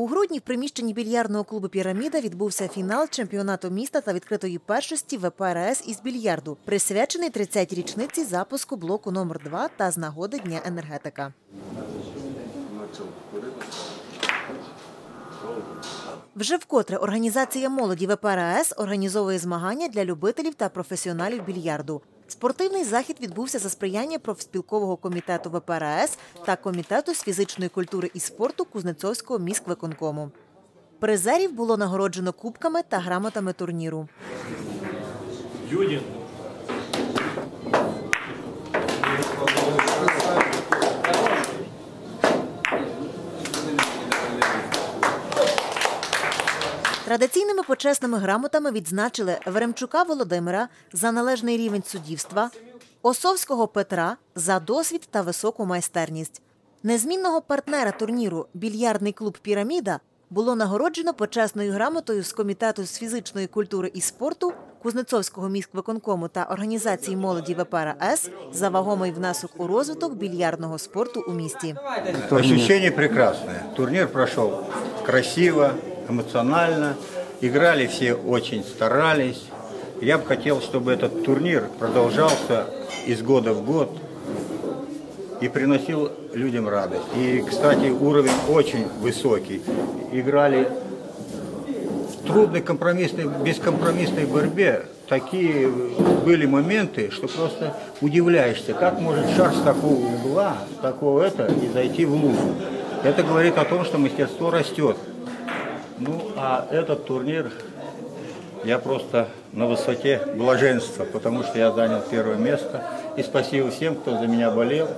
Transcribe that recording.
У грудні в приміщенні більярдного клубу Піраміда відбувся фінал чемпіонату міста та відкритої першості ВПРС із більярду, присвячений 30-й річниці запуску блоку номер 2 та з нагоди Дня енергетика. Вже вкотре організація молоді ВПРС організовує змагання для любителів та професіоналів більярду. Спортивний захід відбувся за сприяння профспілкового комітету ВПРС та комітету з фізичної культури і спорту Кузнецовського міськвиконкому. Призерів було нагороджено кубками та грамотами турніру. Юдин. Традиційними почесними грамотами відзначили Веремчука Володимира за належний рівень суддівства, Осовського Петра за досвід та високу майстерність. Незмінного партнера турніру більярдний клуб Піраміда було нагороджено почесною грамотою з комітету з фізичної культури і спорту Кузнецовського міськвиконкому та організації молоді ВПРС за вагомий внесок у розвиток більярдного спорту у місті. Ощущение прекрасное. Турнир прошел красиво, эмоционально. Играли все очень старались. Я бы хотел, чтобы этот турнир продолжался из года в год и приносил людям радость. И, кстати, уровень очень высокий. Играли в трудной компромиссной, бескомпромиссной борьбе. Такие были моменты, что просто удивляешься, как может шар с такого угла, такого это, и зайти в лужу. Это говорит о том, что мастерство растет. Ну, а этот турнир, я просто на высоте блаженства, потому что я занял первое место. И спасибо всем, кто за меня болел.